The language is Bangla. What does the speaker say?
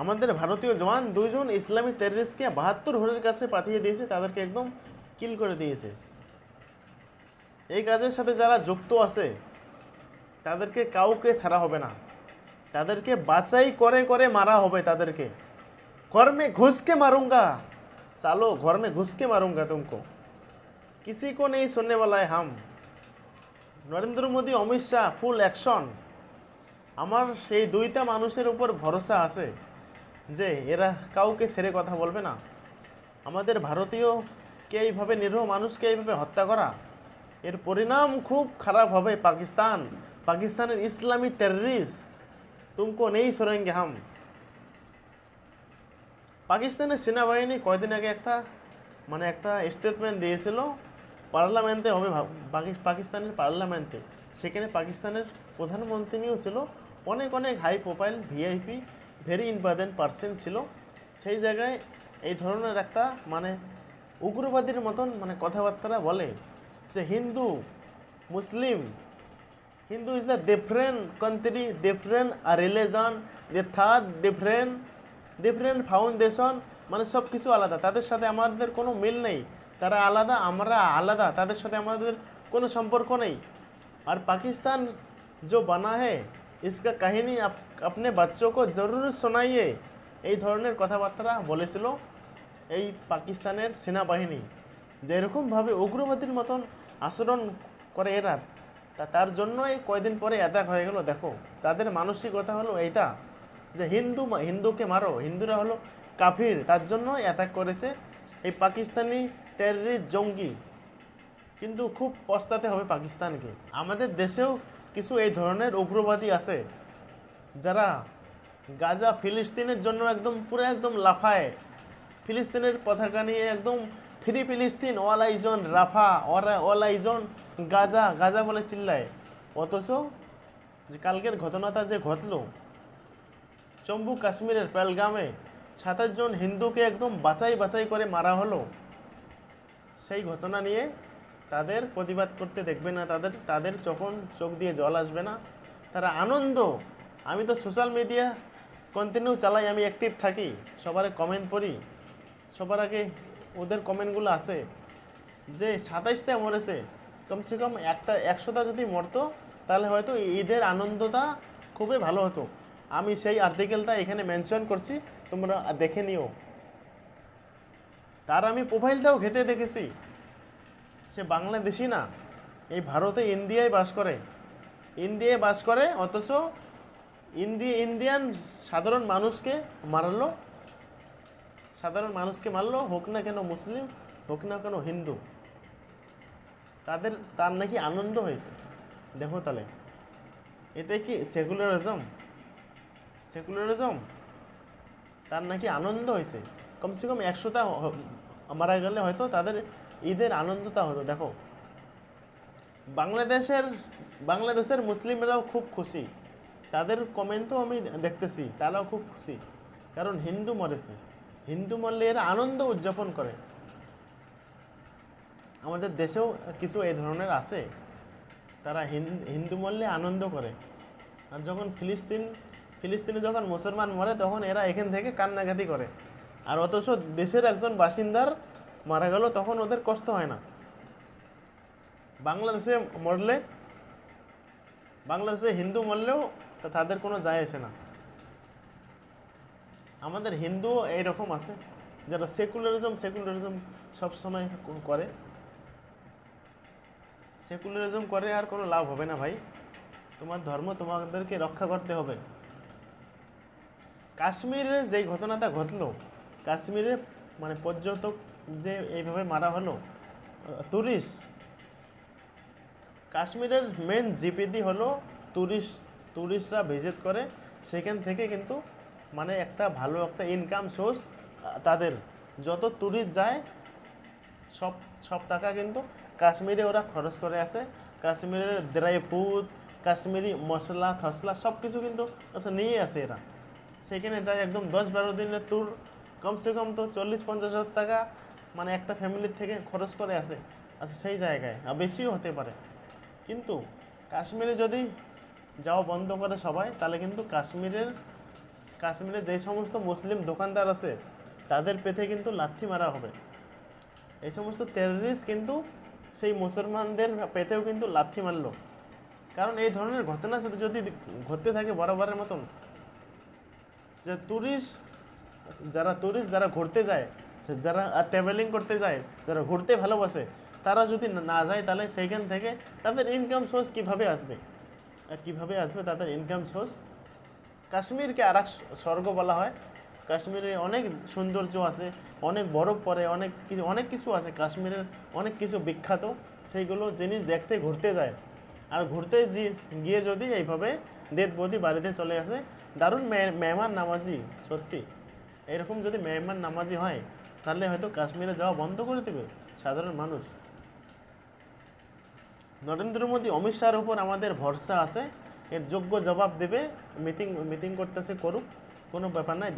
আমাদের ভারতীয় জওয়ান দুইজন ইসলামী টেররিস্টকে বাহাত্তর হরের কাছে পাঠিয়ে দিয়েছে, তাদেরকে একদম কিল করে দিয়েছে। এই কাজের সাথে যারা যুক্ত আছে, তাদেরকে কাউকে ছাড়া হবে না। তাদেরকে বাছাই করে করে মারা হবে তাদেরকে। ঘরমে ঘুষকে মারুঙ্গা। চালো, ঘরমে ঘুষকে মারুঙ্গা তুমি কিসি কো নেই শুননে বালায় হাম। নরেন্দ্র মোদী, অমিত শাহ ফুল অ্যাকশন আমার সেই দুইটা মানুষের উপর ভরসা আছে। যে এরা কাউকে ছেড়ে কথা বলবে না। আমাদের ভারতীয়কে এইভাবে নিরীহ মানুষকে এইভাবে হত্যা করা? এর পরিণাম খুব খারাপ হবে পাকিস্তান। পাকিস্তানের ইসলামী টেররিস্ট তুমকো নেই সরেঙ্গে হাম। পাকিস্তানের সেনাবাহিনী কয়দিন আগে একটা মানে একটা স্টেটমেন্ট দিয়েছিল, পার্লামেন্টে হবে পাকিস্তানের পার্লামেন্টে। সেখানে পাকিস্তানের প্রধানমন্ত্রীও ছিল। অনেক অনেক high profile VIP very important person ছিল সেই জায়গায় এই ধরনের একটা মানে উগ্রবাদীর মতন মানে কথাবার্তা বলে যে Hindu Muslim Hindu is the different country different religion the third different different foundation মানে সব কিছু আলাদা তাদের সাথে আমাদের কোনো মিল নেই তারা আলাদা আমরা আলাদা তাদের সাথে আমাদের কোনো সম্পর্ক নেই আর পাকিস্তান जो बना है इसका কাহিনী আপ- अपने बच्चों को जरूर শোনাইয়ে এই ধরনের কথাবার্তা বলেছিল এই পাকিস্তানের সেনাবাহিনী যে এরকমভাবে উগ্রবাদীর মতন আচরণ করে এরা তা তার জন্যই কয়দিন পরে অ্যাটাক হয়ে গেল দেখো তাদের মানসিকতা হলো এইটা যে হিন্দু মা- হিন্দুকে মারো হিন্দুরা হলো কাফির তার জন্য অ্যাটাক করেছে এই পাকিস্তানি টেররিস্ট জঙ্গি কিন্তু খুব পস্তাতে হবে পাকিস্তানকে আমাদের দেশেও কিছু এই ধরনের উগ্রবাদী আছে, যারা গাজা ফিলিস্তিনের জন্য একদম পুরো একদম লাফায়। ফিলিস্তিনের পতাকা নিয়ে একদম ফ্রি ফিলিস্তিন all eyes on Rafah all eyes on Gaza Gaza বলে চিল্লায়। অথচ যে কালকের ঘটনাটা যে ঘটলো, জম্মু কাশ্মীরের পেলগামে সাতাশ জন হিন্দুকে একদম বাছাই বাছাই করে মারা হলো। সেই ঘটনা নিয়ে তাদের প্রতিবাদ করতে দেখবে না, তাদের তাদের যখন চোখ দিয়ে জল আসবে না, তারা আনন্দ। আমি তো সোশ্যাল মিডিয়া কন্টিনিউ চালাই, আমি অ্যাক্টিভ থাকি, সবার কমেন্ট পড়ি। সবার আগে ওদের কমেন্টগুলো আসে, যে সাতাইশটা মরেছে কমসে কম একটা, একশোটা যদি মরতো, তাহলে হয়তো ঈদের আনন্দটা খুবই ভালো হতো। আমি সেই আর্টিকেলটা এখানে মেনশন করছি, তোমরা দেখে নিও। তার আমি প্রোফাইলটাও ঘেটে দেখেছি। সে বাংলাদেশি না। এই ভারতে ইন্ডিয়ায় বাস করে। ইন্ডিয়ায় বাস করে, অথচ ইন্ডিয়া ইন্ডিয়ান সাধারণ মানুষকে মারলো। সাধারণ মানুষকে মারলো, হোক না কেন মুসলিম, হোক না কেন হিন্দু। তাদের, তার নাকি আনন্দ হয়েছে। দেখো তাহলে। এতে কি সেকুলারিজম? সেকুলারিজম? তার নাকি আনন্দ হয়েছে। কমসে কম একশোটা মারা গেলে হয়তো তাদের ঈদের আনন্দটা হতো দেখো, বাংলাদেশের বাংলাদেশের মুসলিমরাও খুব খুশি। তাদের কমেন্টও আমি দেখতেছি, তারাও খুব খুশি। কারণ হিন্দু মরেছে। হিন্দু মরলে এরা আনন্দ উদযাপন করে। আমাদের দেশেও কিছু এই ধরনের আছে। তারা হিন্দু মরলে আনন্দ করে। আর যখন ফিলিস্তিন, ফিলিস্তিনে যখন মুসলমান মরে, তখন এরা এখান থেকে কান্নাকাটি করে। আর অথচ দেশের একজন বাসিন্দার মারা গেল, তখন ওদের কষ্ট হয় না। বাংলাদেশে মরলে, বাংলাদেশে হিন্দু মরলেও তা তাদের কোনো যায় আসে না। আমাদের হিন্দুও এইরকম আছে, যারা সেকুলারিজম সেকুলারিজম সবসময় করে। সেকুলারিজম করে আর কোনো লাভ হবে না ভাই। তোমার ধর্ম তোমাদেরকে রক্ষা করতে হবে। কাশ্মীরে যে ঘটনাটা ঘটলো, কাশ্মীরে মানে পর্যটক যে এইভাবে মারা হলো টুরিস্ট কাশ্মীরের মেন জিপিডি হলো টুরিস্ট টুরিস্টরা ভিজিট করে। সেখান থেকে কিন্তু মানে একটা ভালো একটা ইনকাম সোর্স তাদের। যত টুরিস্ট যায়, সব সব টাকা কিন্তু কাশ্মীরে ওরা খরচ করে আসে। কাশ্মীরের ড্রাই ফ্রুট কাশ্মীরি মশলা ফসলা সব কিছু কিন্তু আচ্ছা নিয়ে আসে এরা। সেখানে যায় একদম দশ বারো দিনের ট্যুর কমসে কম তো চল্লিশ, পঞ্চাশ হাজার টাকা মানে একটা ফ্যামিলির থেকে খরচ করে আসে আচ্ছা সেই জায়গায়, আর বেশিও হতে পারে। কিন্তু কাশ্মীরে যদি যাওয়া বন্ধ করে সবাই, তাহলে কিন্তু কাশ্মীরের, কাশ্মীরে যে সমস্ত মুসলিম দোকানদার আছে, তাদের পেতে কিন্তু লাথি মারা হবে। এই সমস্ত টেররিস্ট কিন্তু সেই মুসলমানদের পেতেও কিন্তু লাথি মারলো। কারণ এই ধরনের ঘটনা যদি যদি ঘটতে থাকে বরাবরের মতন, যে ট্যুরিস্ট যারা ট্যুরিস্ট যারা ঘুরতে যায় যারা ট্রাভেলিং করতে যায়, যারা ঘুরতে ভালোবাসে, তারা যদি না- যায় তাহলে সেইখান থেকে তাদের ইনকাম সোর্স কীভাবে আসবে? কীভাবে আসবে তাদের ইনকাম সোর্স কাশ্মীরকে আর স্বর্গ বলা হয়। কাশ্মীরে অনেক সৌন্দর্য আছে, অনেক বরফ পড়ে, অনেক কিছু অনেক কিছু আছে। কাশ্মীরের অনেক কিছু বিখ্যাত, সেইগুলো জিনিস দেখতে ঘুরতে যায়। আর ঘুরতে গিয়ে যদি এইভাবে দেদ বদি বাড়িতে চলে আসে, দারুণ মেহমান নামাজি, সত্যি। এরকম যদি মেহমান নামাজি হয়, তাহলে হয়তো কাশ্মীরে যাওয়া বন্ধ করে দেবে সাধারণ মানুষ। নরেন্দ্র মোদী, অমিত শাহর উপর আমাদের ভরসা আছে, এর যোগ্য জবাব দেবে মিটিং মিটিং করতেছে করুক, কোনো ব্যাপার নাই।